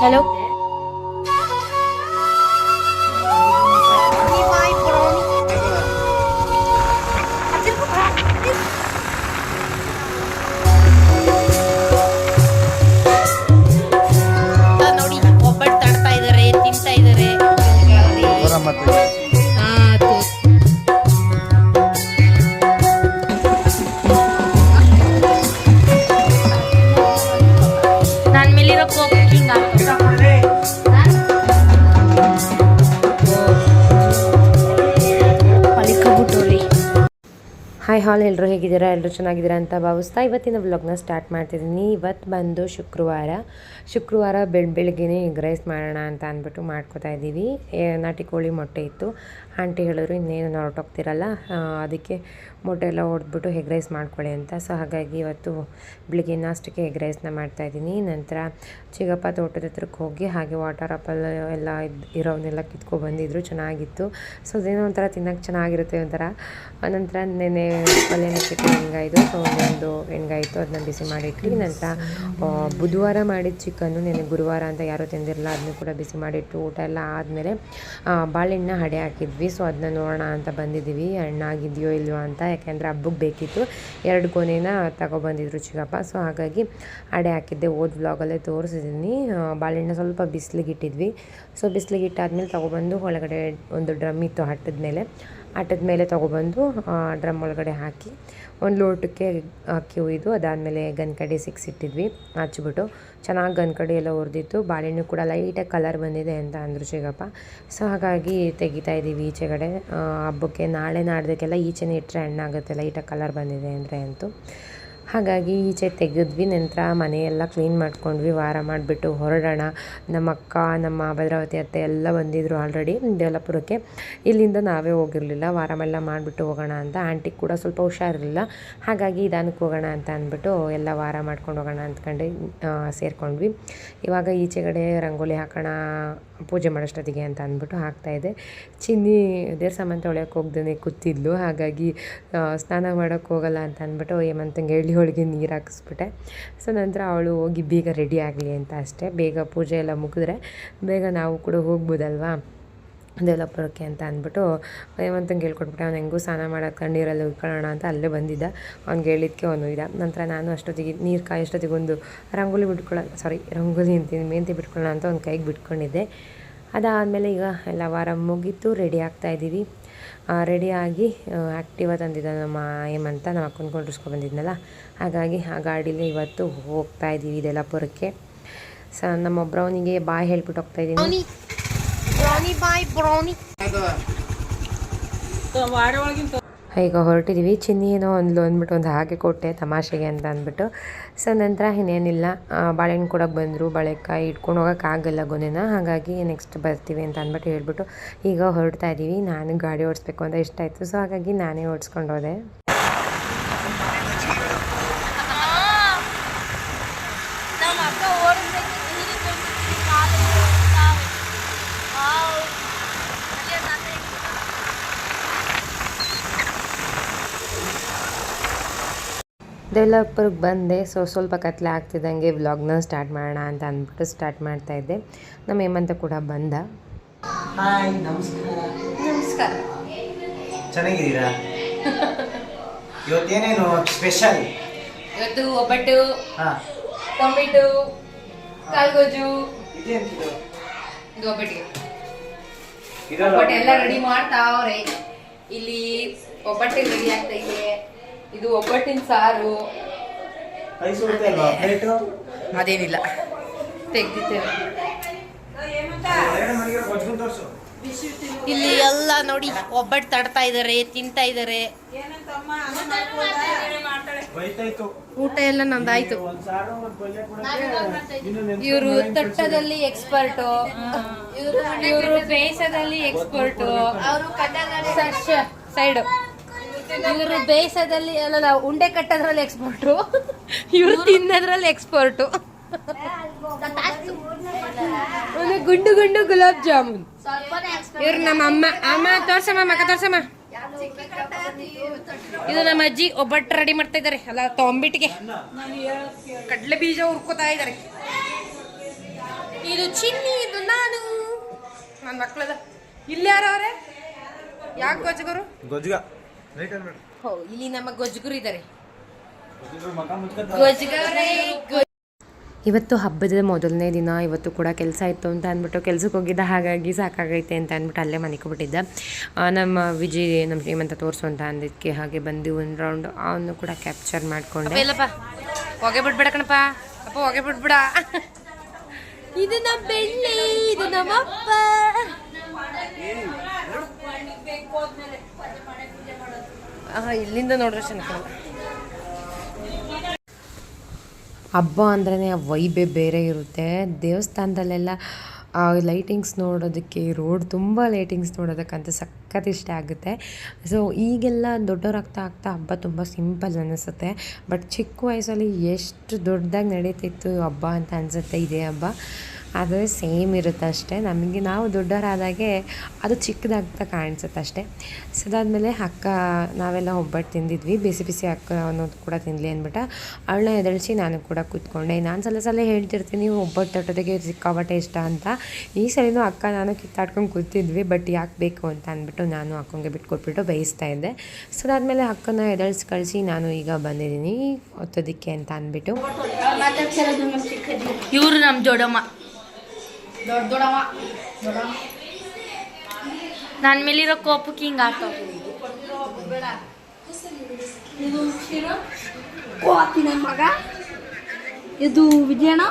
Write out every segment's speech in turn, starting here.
Hello ನೋಡಿ ಒಬ್ಬಟ್ಟು ತಡ್ತಾ ಇದಾರೆ ತಿಂತಾ ಇದಾರೆ ಹಾಯ್ ಹಾಲ್ ಎಲ್ಲರೂ ಹೇಗಿದ್ದೀರಾ? ಎಲ್ಲರೂ ಚೆನ್ನಾಗಿದ್ದೀರಾ ಅಂತ ಭಾವಿಸ್ತಾ ಇವತ್ತಿನ ವ್ಲಾಗ್ನ ಸ್ಟಾರ್ಟ್ ಮಾಡ್ತಿದ್ದೀನಿ. ಇವತ್ತು ಬಂದು ಶುಕ್ರವಾರ. ಶುಕ್ರವಾರ ಬೆಳ್ ಬೆಳಗ್ಗೆನೇ ಎಗ್ ರೈಸ್ ಮಾಡೋಣ ಅಂತ ಅಂದ್ಬಿಟ್ಟು ಮಾಡ್ಕೋತಾ ಇದ್ದೀವಿ. ನಾಟಿ ಕೋಳಿ ಮೊಟ್ಟೆ ಇತ್ತು. ಆಂಟಿ ಹೇಳಿದ್ರು, ಇನ್ನೇನು ಹೊರಟೋಗ್ತಿರಲ್ಲ ಅದಕ್ಕೆ ಮೊಟ್ಟೆ ಎಲ್ಲ ಹೊಡೆದ್ಬಿಟ್ಟು ಎಗ್ ರೈಸ್ ಮಾಡ್ಕೊಳ್ಳಿ ಅಂತ. ಸೊ ಹಾಗಾಗಿ ಇವತ್ತು ಬೆಳಿಗ್ಗೆ ನಾಷ್ಟಕ್ಕೆ ಎಗ್ ರೈಸ್ನ ಮಾಡ್ತಾಯಿದ್ದೀನಿ ನಂತರ ಚಿಗಪ್ಪ ತೋಟದ ಹತ್ರಕ್ಕೆ ಹೋಗಿ, ಹಾಗೆ ವಾಟರ್ ಆಪಲ್ ಎಲ್ಲ ಇರೋವನ್ನೆಲ್ಲ ಕಿತ್ಕೊ ಬಂದಿದ್ರು ಚೆನ್ನಾಗಿತ್ತು. ಸೊ ಅದೇನೋ ಒಂಥರ ತಿನ್ನೋಕ್ಕೆ ಚೆನ್ನಾಗಿರುತ್ತೆ ಒಂಥರ. ನಂತರ ನೆನೆ ಒಲೆನ ಕಿತ್ತು ಹೆಂಗಾಯಿತು? ಸೊ ಒಂದೊಂದು ಹೆಂಗಾಯಿತು? ಅದನ್ನ ಬಿಸಿ ಮಾಡಿಟ್ಟು ನಂತರ ಬುಧವಾರ ಮಾಡಿದ ಚಿಕನ್ನು ನೆನೆ ಗುರುವಾರ ಅಂತ ಯಾರೂ ತಿಂದಿರಲ್ಲ, ಅದನ್ನು ಕೂಡ ಬಿಸಿ ಮಾಡಿಟ್ಟು ಊಟ ಎಲ್ಲ ಆದಮೇಲೆ ಬಾಳೆಹಣ್ಣ ಹಡೆ ಹಾಕಿದ್ವಿ. ಸೊ ಅದನ್ನ ನೋಡೋಣ ಅಂತ ಬಂದಿದ್ದೀವಿ. ಹಣ್ಣಾಗಿದೆಯೋ ಇಲ್ವೋ ಅಂತ. ಯಾಕೆಂದರೆ ಹಬ್ಬಕ್ಕೆ ಬೇಕಿತ್ತು. ಎರಡು ಕೊನೆನ ತಗೊಬಂದಿದ್ರು ಚಿಕ್ಕಪ್ಪ. ಸೊ ಹಾಗಾಗಿ ಹಡೆ ಹಾಕಿದ್ದೆ. ಓದ್ ವ್ಲಾಗಲ್ಲೇ ತೋರಿಸಿದ್ದೀನಿ ಬಾಳೆಹಣ್ಣು ಸ್ವಲ್ಪ ಬಿಸಿಲಿಗೆ ಇಟ್ಟಿದ್ವಿ. ಸೊ ಬಿಸಿಲಿಗೆ ಇಟ್ಟಾದ್ಮೇಲೆ ತೊಗೊಬಂದು, ಒಳಗಡೆ ಒಂದು ಡ್ರಮ್ ಇತ್ತು ಹಟ್ಟದ ಮೇಲೆ ಹಟ್ಟದ ಮೇಲೆ ತೊಗೊಬಂದು ಡ್ರಮ್ ಒಳಗಡೆ ಹಾಕಿ, ಒಂದು ಲೋಟಕ್ಕೆ ಅಕ್ಕಿ ಹುಯ್ದು ಅದಾದಮೇಲೆ ಗನ್ಕಡಿ ಸಿಕ್ಸಿಟ್ಟಿದ್ವಿ ಹಚ್ಬಿಟ್ಟು ಚೆನ್ನಾಗಿ ಗನ್ಕಡಿ ಎಲ್ಲ ಹುರಿದಿತ್ತು ಬಾಳೆಹಣ್ಣು ಕೂಡ ಲೈಟಾಗಿ ಕಲರ್ ಬಂದಿದೆ ಅಂತ ಅಂದರು ಚಿಗಪ್ಪ ಸೊ, ಹಾಗಾಗಿ ತೆಗಿತಾ ಇದ್ದೀವಿ ಈಚೆಗಡೆ ಹಬ್ಬಕ್ಕೆ, ನಾಳೆ ನಾಡ್ದಕ್ಕೆಲ್ಲ ಈಚೆನೇ ಇಟ್ಟರೆ ಹಣ್ಣಾಗುತ್ತೆ, ಲೈಟಾಗಿ ಕಲರ್ ಬಂದಿದೆ ಅಂದರೆ ಅಂತೂ. ಹಾಗಾಗಿ ಈಚೆ ತೆಗೆದ್ವಿ, ನಂತರ ಮನೆಯೆಲ್ಲ ಕ್ಲೀನ್ ಮಾಡ್ಕೊಂಡ್ವಿ, ವಾರ ಮಾಡಿಬಿಟ್ಟು ಹೊರಡೋಣ. ನಮ್ಮ ಅಕ್ಕ ನಮ್ಮ ಭದ್ರಾವತಿ ಅತ್ತೆ ಎಲ್ಲ ಬಂದಿದ್ದರು ಆಲ್ರೆಡಿ ದೇವಲಾಪುರಕ್ಕೆ ಇಲ್ಲಿಂದ ನಾವೇ ಹೋಗಿರಲಿಲ್ಲ ವಾರಮೆಲ್ಲ ಮಾಡಿಬಿಟ್ಟು ಹೋಗೋಣ ಅಂತ. ಆಂಟಿ ಕೂಡ ಸ್ವಲ್ಪ ಹುಷಾರಿರಲಿಲ್ಲ. ಹಾಗಾಗಿ ನಿಧಾನಕ್ಕೆ ಹೋಗೋಣ ಅಂತ ಅಂದ್ಬಿಟ್ಟು ಎಲ್ಲ ವಾರ ಮಾಡ್ಕೊಂಡು ಹೋಗೋಣ ಅಂದ್ಕೊಂಡು ಸೇರಿಕೊಂಡ್ವಿ. ಇವಾಗ ಈಚೆಗಡೆ ರಂಗೋಲಿ ಹಾಕೋಣ, ಪೂಜೆ ಮಾಡೋಷ್ಟೊತ್ತಿಗೆ ಅಂತ ಅಂದ್ಬಿಟ್ಟು ಹಾಕ್ತಾಯಿದ್ದೆ ಚಿನ್ನಿ, ದೇವ್ರ ಸಾಮಾನು ತೊಳೆಯೋಕೆ ಹೋಗ್ದೇ ಕೂತಿದ್ಲು. ಹಾಗಾಗಿ ಸ್ನಾನ ಮಾಡೋಕ್ಕೆ ಹೋಗಲ್ಲ ಅಂತ ಅಂದ್ಬಿಟ್ಟು ಹೇಮಂತಂಗೆ ಎಳ್ಳಿ ಹೋಳಿಗೆ ನೀರು ಹಾಕಿಸ್ಬಿಟ್ಟೆ. ಸೊ, ನಂತರ ಅವಳು ಹೋಗಿ ಬೇಗ ರೆಡಿ ಆಗಲಿ ಅಂತ ಅಷ್ಟೇ. ಬೇಗ ಪೂಜೆ ಎಲ್ಲ ಮುಗಿದ್ರೆ ಬೇಗ ನಾವು ಕೂಡ ಹೋಗ್ಬೋದಲ್ವಾ? ದೇವಲಪುರಕ್ಕೆ ಅಂತ ಅಂದ್ಬಿಟ್ಟು ಹೇಮಂತಂಗೆ ಹೇಳ್ಕೊಟ್ಬಿಟ್ಟೆ. ಅವ್ನು ಹೆಂಗೂ ಸ್ನಾನ ಮಾಡೋಕೆ ನೀರಲ್ಲಿ ಉಳ್ಕೊಳ್ಳೋಣ ಅಂತ ಅಲ್ಲೇ ಬಂದಿದ್ದ. ಅವ್ನಿಗೆ ಹೇಳಿದ್ಕೆ ಅವನು ಇದ. ನಂತರ ನಾನು ಅಷ್ಟೊತ್ತಿಗೆ ನೀರು ಕಾಯಿ ಅಷ್ಟೊತ್ತಿಗೆ ಒಂದು ರಂಗೋಲಿ ಬಿಟ್ಕೊಳ್ಳೋ ಸಾರಿ ರಂಗೋಲಿ ಅಂತೀನಿ ಮೇಂತಿ ಬಿಟ್ಕೊಳ್ಳೋಣ ಅಂತ ಒಂದು ಕೈಗೆ ಬಿಟ್ಕೊಂಡಿದ್ದೆ. ಅದಾದಮೇಲೆ ಈಗ ಎಲ್ಲ ವಾರ ಮುಗೀತು, ರೆಡಿ ಆಗ್ತಾಯಿದ್ದೀವಿ ರೆಡಿಯಾಗಿ ಆ್ಯಕ್ಟಿವ ತಂದಿದ್ದ ನಮ್ಮ ಹೇಮಂತ ನಮ್ಮ ಅಕ್ಕನ ಕೊಂಡಿಸ್ಕೊ ಬಂದಿದ್ನಲ್ಲ? ಹಾಗಾಗಿ ಆ ಗಾಡೀಲಿ ಇವತ್ತು ಹೋಗ್ತಾ ಇದ್ದೀವಿ ಇದೆಲ್ಲಪುರಕ್ಕೆ ಸ ಬ್ರೌನಿಗೆ ಬಾಯ್ ಹೇಳ್ಬಿಟ್ಟು ಹೋಗ್ತಾ ಇದ್ದೀನಿ. Brownie brownie bye brownie. ಈಗ ಹೊರಟಿದ್ದೀವಿ ಚಿನ್ನಿ ಏನೋ ಒಂದು ಅಂದ್ಬಿಟ್ಟು ಒಂದು ಹಾಗೆ ಕೊಟ್ಟೆ, ತಮಾಷೆಗೆ ಅಂತ ಅಂದ್ಬಿಟ್ಟು. ಸೊ ನಂತರ ಇನ್ನೇನಿಲ್ಲ. ಬಾಳೆಹಣ್ಣು ಕೊಡೋಕೆ ಬಂದರು. ಬಾಳೆಕಾಯಿ ಇಟ್ಕೊಂಡು ಹೋಗೋಕ್ಕಾಗಲ್ಲ ಗೊನೆನ. ಹಾಗಾಗಿ ನೆಕ್ಸ್ಟ್ ಬರ್ತೀವಿ ಅಂತ ಅಂದ್ಬಿಟ್ಟು ಹೇಳ್ಬಿಟ್ಟು ಈಗ ಹೊರಡ್ತಾ ಇದ್ದೀವಿ ನಾನು ಗಾಡಿ ಓಡಿಸ್ಬೇಕು ಅಂತ ಇಷ್ಟ ಆಯಿತು. ಸೊ ಹಾಗಾಗಿ ನಾನೇ ಓಡಿಸ್ಕೊಂಡು ಹೋದೆ ನಮ್ಮ ಅಕ್ಕ ಓಡಿಸ್ಬೇಕು ನೀರಿಗೆ ಬೀಳ್ತಿದ್ವಿ, ಕಾಲು ಹೋಗ್ತಾವೆ. ವಾವ್. ಅಲ್ಲೇ ನಾನೇ ಡೆವಲಪರ್ಗೆ ಬಂದೆ. ಸೊ ಸ್ವಲ್ಪ ಕತ್ಲೆ ಆಗ್ತಿದ್ದಂಗೆ ವ್ಲಾಗ್ನ ಸ್ಟಾರ್ಟ್ ಮಾಡೋಣ ಅಂತ ಅಂದ್ಬಿಟ್ಟು ಸ್ಟಾರ್ಟ್ ಮಾಡ್ತಾ ಇದ್ದೆ. ನಮ್ಮ ಹೇಮಂತ ಕೂಡ ಬಂದ. ಹಾಯ್ ನಮಸ್ಕಾರ. ನಮಸ್ಕಾರ. ಚೆನ್ನಾಗಿದ್ದೀರಾ? ಇವತ್ತೇನೇನು ಸ್ಪೆಷಲ್? ಇವತ್ತು ಒಬ್ಬಟ್ಟು ಹಾಂ. ಟೊಮೆಟೊ ಕಾಲ್ಗೋಜು. ಇದೇನಿದು ಇದು ಒಬ್ಬಟ್ಟಿಗೆ. ಇದಲ್ಲ ಒಬ್ಬಟ್ಟು ಎಲ್ಲ ರೆಡಿ ಮಾಡ್ತಾವ್ರೆ. ಇಲ್ಲಿ ಒಬ್ಬಟ್ಟಿಗೆ ರೆಡಿ ಆಗ್ತಾ ಇದೆ. ಇದು ಒಬ್ಬಟ್ಟಿನ ಸಾರು. ಅದೇನಿಲ್ಲ. ತೆಗ್ದಿದ್ದೇವೆ. ತೋರಿಸು. ಇಲ್ಲಿ ಎಲ್ಲ ನೋಡಿ ಒಬ್ಬಟ್ಟು ತಡ್ತಾ ಇದಾರೆ ತಿಂತಾ ಇದಾರೆ. ಊಟ ಎಲ್ಲ ನಂದಾಯ್ತು. ಇವರು ತಟ್ಟದಲ್ಲಿ ಎಕ್ಸ್ಪರ್ಟ್. ಇವರು ಬೇಸದಲ್ಲಿ ಎಕ್ಸ್ಪರ್ಟ್. ಸೈಡ್. ಇವರು ಬೇಯಿಸೋದಲ್ಲಿ ಅಲ್ಲ ಉಂಡೆ ಕಟ್ಟೋದ್ರಲ್ಲಿ ಎಕ್ಸ್ಪರ್ಟು ಇವರು ತಿನ್ನೋದ್ರಲ್ಲಿ ಎಕ್ಸ್ಪರ್ಟು ಒಂದು ಗುಂಡು ಗುಂಡು ಗುಲಾಬ್ ಜಾಮೂನ್. ಇವ್ರು ನಮ್ಮ ಅಮ್ಮ ಅಮ್ಮ ತೋರ್ಸಮ್ಮ ಮಕ್ಕ ತೋರ್ಸಮ್ಮ. ಇದು ನಮ್ಮ ಅಜ್ಜಿ ಒಬ್ಬಟ್ಟು ರೆಡಿ ಮಾಡ್ತಾ ಇದ್ದಾರೆ. ಅಲ್ಲ ತೊಂಬಿಟ್ಟಿಗೆ ಕಡಲೆ ಬೀಜ ಹುರ್ಕೋತಾ ಇದ್ದಾರೆ. ಇದು ಚಿನ್ನಿ ಇದು ನಾನು. ನನ್ನ ಮಕ್ಕಳದ ಇಲ್ಲಿ ಯಾರು ಅವರೇ? ಯಾಕೆ ಗೊಜ್ಜಗರು ಗೊಜ್ಜುಗ ಹೋ ಇಲ್ಲಿ ನಮ್ಮ ಗೊಜ್ಗುರು ಇದ್ದಾರೆ ಮಕ ಮುಚ್ಕೊಂತ ಗೊಜ್ಜಗರೇ ಇವತ್ತು ಹಬ್ಬದ ಮೊದಲನೇ ದಿನ ಇವತ್ತು ಕೂಡ ಕೆಲಸ ಇತ್ತು ಅಂತ ಅಂದ್ಬಿಟ್ಟು ಕೆಲ್ಸಕ್ಕೆ ಹೋಗಿದ್ದ ಹಾಗಾಗಿ ಸಾಕಾಗೈತೆ ಅಂತ ಅಂದ್ಬಿಟ್ಟು ಅಲ್ಲೇ ಮನೆಗೆ ಬಿಟ್ಟಿದ್ದ ನಮ್ಮ ವಿಜಯ್ ನಮ್ಮ ಶ್ರೀಮಂತ ತೋರಿಸು ಅಂತ ಅಂದಿದ್ದಕ್ಕೆ ಹಾಗೆ ಬಂದು ಒಂದು ರೌಂಡ್ ಅವನು ಕೂಡ ಕ್ಯಾಪ್ಚರ್ ಮಾಡಿಕೊಂಡೆ. ಇಲ್ಲಪ್ಪ. ಹೊಗೆ ಬಿಡ್ಬೇಡ ಕಣಪ್ಪ. ಅಪ್ಪ ಹೊಗೆ ಬಿಡ್ಬೇಡ. ಇದು ನಮ್ಮ ಬೆಳ್ಳಿ ಇದು ನಮ್ಮ ಇಲ್ಲಿಂದ ನೋಡ್ರೆ ಚೆನ್ನಾಗಿ ಹಬ್ಬ ಅಂದ್ರೆ ಆ ವೈಬೇ ಬೇರೆ ಇರುತ್ತೆ. ದೇವಸ್ಥಾನದಲ್ಲೆಲ್ಲ ಆ ಲೈಟಿಂಗ್ಸ್ ನೋಡೋದಕ್ಕೆ ರೋಡ್ ತುಂಬ ಲೈಟಿಂಗ್ಸ್ ನೋಡೋದಕ್ಕಂತ ಸಖತ್ ಇಷ್ಟ ಆಗುತ್ತೆ. ಸೊ ಈಗೆಲ್ಲ ದೊಡ್ಡವರಾಗ್ತಾ ಆಗ್ತಾ ಹಬ್ಬ ತುಂಬ ಸಿಂಪಲ್ ಅನ್ನಿಸುತ್ತೆ. ಬಟ್ ಚಿಕ್ಕ ವಯಸ್ಸಲ್ಲಿ ಎಷ್ಟು ದೊಡ್ಡದಾಗಿ ನಡೀತಿತ್ತು ಹಬ್ಬ ಅಂತ ಅನಿಸುತ್ತೆ ಇದೇ ಹಬ್ಬ. ಆದರೆ ಸೇಮ್ ಇರುತ್ತೆ ಅಷ್ಟೇ. ನಮಗೆ ನಾವು ದೊಡ್ಡವರಾದಾಗೆ ಅದು ಚಿಕ್ಕದಾಗ್ತಾ ಕಾಣಿಸುತ್ತೆ ಅಷ್ಟೇ. ಸೊ ಅದಾದಮೇಲೆ ಅಕ್ಕ ನಾವೆಲ್ಲ ಒಬ್ಬಟ್ಟು ತಿಂದಿದ್ವಿ. ಬಿಸಿ ಬಿಸಿ ಅಕ್ಕ ಅನ್ನೋದು ಕೂಡ ತಿನ್ನಲಿ ಅಂದ್ಬಿಟ್ಟು ಅವಳನ್ನ ಎದಳಿಸಿ ನಾನು ಕೂಡ ಕೂತ್ಕೊಂಡೆ. ನಾನು ಸಲ ಸಲ ಹೇಳ್ತಿರ್ತೀನಿ ಒಬ್ಬಟ್ಟು ಜೊತೆಗೆ ಸಿಕ್ಕಾಬಟ್ಟೆ ಇಷ್ಟ ಅಂತ. ಈ ಸಲಿನೂ ಅಕ್ಕ ನಾನು ಕಿತ್ತಾಡ್ಕೊಂಡು ಕೂತಿದ್ವಿ ಬಟ್ ಯಾಕೆ ಬೇಕು ಅಂತ ಅಂದ್ಬಿಟ್ಟು ನಾನು ಅಕ್ಕಂಗೆ ಬಿಟ್ಕೊಟ್ಬಿಟ್ಟು ಬೇಯಿಸ್ತಾ ಇದ್ದೆ. ಸೊ ಅದಾದಮೇಲೆ ಅಕ್ಕನ ಎದಳಿಸಿ ಕಳಿಸಿ ನಾನು ಈಗ ಬಂದಿದ್ದೀನಿ ಒತ್ತೋದಕ್ಕೆ ಅಂತ ಅಂದ್ಬಿಟ್ಟು. ಇವರು ನಮ್ಮ ದೊಡ್ಡಮ್ಮ ದೊಡ್ಡ ದೊಡ್ಡವ ದೊಡ್ಡವ ನನ್ನ ಮೇಲಿರೋ ಕೋಪಕ್ಕೆ ಹಿಂಗೆ ಆಡ್ತಾವ ಕೋತಿ ನನ್ನ ಮಗ ಇದು ವಿಜಯಣ್ಣ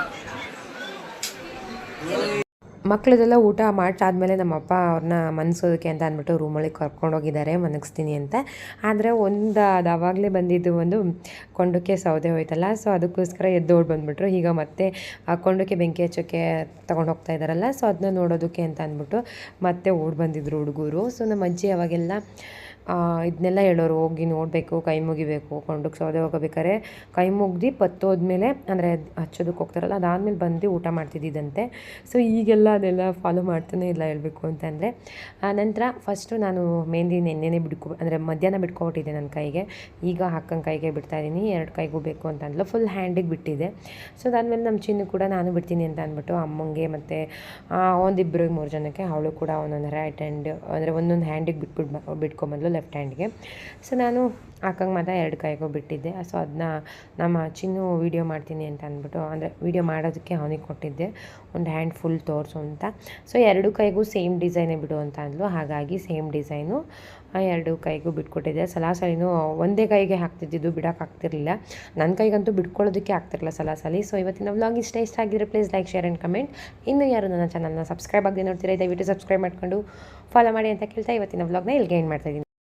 ಮಕ್ಕಳದೆಲ್ಲ ಊಟ ಮಾಡ್ಸಾದ್ಮೇಲೆ ನಮ್ಮ ಅಪ್ಪ ಅವ್ರನ್ನ ಮನಸೋದಕ್ಕೆ ಅಂತ ಅಂದ್ಬಿಟ್ಟು ರೂಮೊಳಗೆ ಕರ್ಕೊಂಡೋಗಿದ್ದಾರೆ ಮನಗಿಸ್ತೀನಿ ಅಂತ. ಆದರೆ ಒಂದು ಅದು ಆವಾಗಲೇ ಬಂದಿದ್ದು ಒಂದು ಕೊಂಡಕ್ಕೆ ಸೌದೆ ಹೋಯ್ತಲ್ಲ, ಸೊ ಅದಕ್ಕೋಸ್ಕರ ಎದ್ದೋಡಿ ಬಂದ್ಬಿಟ್ರು. ಈಗ ಮತ್ತೆ ಆ ಕೊಂಡಕ್ಕೆ ಬೆಂಕಿ ಹಚ್ಚೋಕ್ಕೆ ತೊಗೊಂಡು ಹೋಗ್ತಾ ಇದ್ದಾರಲ್ಲ, ಸೊ ಅದನ್ನ ನೋಡೋದಕ್ಕೆ ಅಂತ ಅಂದ್ಬಿಟ್ಟು ಮತ್ತೆ ಓಡ್ ಬಂದಿದ್ರು ಹುಡುಗರು. ಸೊ ನಮ್ಮ ಅಜ್ಜಿ ಅವಾಗೆಲ್ಲ ಇದನ್ನೆಲ್ಲ ಹೇಳೋರು, ಹೋಗಿ ನೋಡಬೇಕು, ಕೈ ಮುಗಿಬೇಕು ಕೊಂಡಕ್ಕೆ ಸೌದೆ ಹೋಗಬೇಕಾದ್ರೆ ಕೈ ಮುಗ್ದು ಪತ್ತೋದ್ಮೇಲೆ ಅಂದರೆ ಹಚ್ಚೋದಕ್ಕೆ ಹೋಗ್ತಾರಲ್ಲ, ಅದಾದಮೇಲೆ ಬಂದು ಊಟ ಮಾಡ್ತಿದ್ದಿದ್ದಂತೆ ಸೊ ಈಗೆಲ್ಲ ಅದೆಲ್ಲ ಫಾಲೋ ಮಾಡ್ತಾನೆ ಇಲ್ಲ ಹೇಳಬೇಕು ಅಂತಂದರೆ ನಂತರ ಫಸ್ಟು ನಾನು ಮೆಹಂದಿ ನೆನ್ನೆನೇ ಬಿಡ್ಕೊ, ಅಂದರೆ ಮಧ್ಯಾಹ್ನ ಬಿಟ್ಕೊಬಿಟ್ಟಿದ್ದೆ ನನ್ನ ಕೈಗೆ. ಈಗ ಹಾಕಂಗೆ ಕೈಗೆ ಬಿಡ್ತಾ ಇದ್ದೀನಿ, ಎರಡು ಕೈಗೂ ಬೇಕು ಅಂತ ಅಂದ್ಲು ಫುಲ್ ಹ್ಯಾಂಡಿಗೆ ಬಿಟ್ಟಿದ್ದೆ. ಸೊ ಅದಾದಮೇಲೆ ನಮ್ಮ ಚಿನ್ನು ಕೂಡ ನಾನು ಬಿಡ್ತೀನಿ ಅಂತ ಅಂದ್ಬಿಟ್ಟು ಅಮ್ಮಂಗೆ ಮತ್ತು ಒಂದಿಬ್ಬರಿಗೆ ಮೂರು ಜನಕ್ಕೆ ಅವಳು ಕೂಡ ಒಂದೊಂದು ರೈಟ್ ಹ್ಯಾಂಡ್ ಅಂದರೆ ಒಂದೊಂದು ಹ್ಯಾಂಡಿಗೆ ಬಿಟ್ಬಿಟ್ಟು ಬಿಟ್ಕೊಂಬಂದ್ಲು. ಲೆಫ್ಟ್ ಹ್ಯಾಂಡ್ಗೆ ಸೊ ನಾನು ಹಾಕಂಗೆ ಮಾತ್ರ ಎರಡು ಕೈಗೂ ಬಿಟ್ಟಿದ್ದೆ. ಸೊ ಅದನ್ನ ನಮ್ಮ ಚಿನ್ನು ವೀಡಿಯೋ ಮಾಡ್ತೀನಿ ಅಂತ ಅಂದ್ಬಿಟ್ಟು, ಅಂದರೆ ವೀಡಿಯೋ ಮಾಡೋದಕ್ಕೆ ಅವನಿಗೆ ಕೊಟ್ಟಿದ್ದೆ. ಒಂದು ಹ್ಯಾಂಡ್ ಫುಲ್ ತೋರಿಸು ಅಂತ. ಸೊ ಎರಡು ಕೈಗೂ ಸೇಮ್ ಡಿಸೈನೇ ಬಿಡು ಅಂತ ಅಂದ್ಲು. ಹಾಗಾಗಿ ಸೇಮ್ ಡಿಸೈನು ಎರಡು ಕೈಗೂ ಬಿಟ್ಕೊಟ್ಟಿದ್ದೆ. ಸಲಾಸಲಿನೂ ಒಂದೇ ಕೈಗೆ ಹಾಕ್ತಿದ್ದಿದ್ದು ಬಿಡೋಕೆ ಆಗ್ತಿರ್ಲಿಲ್ಲ. ನನ್ನ ಕೈಗಂತೂ ಬಿಟ್ಕೊಳ್ಳೋದಕ್ಕೆ ಆಗ್ತಿರಲಿಲ್ಲ ಸಲಾಸಲಿ. ಸೊ ಇವತ್ತಿನ ವ್ಲಾಗ್ ಇಷ್ಟ ಇಷ್ಟ ಆಗಿದ್ರೆ please like share and comment ಇನ್ನು ಯಾರು ನನ್ನ ಚಾನಲ್ನ ಸಬ್ಸ್ಕ್ರೈಬ್ ಆಗದೆ ನೋಡ್ತೀರಾ, ದಯವಿಟ್ಟು ಸಬ್ಸ್ಕ್ರೈಬ್ ಮಾಡ್ಕೊಂಡು ಫಾಲೋ ಮಾಡಿ ಅಂತ ಕೇಳ್ತಾ ಇವತ್ತಿನ ವ್ಲಾಗ್ನ ಇಲ್ಲಿಗೆ ಏನು ಮಾಡ್ತಾಯಿದ್ದೀನಿ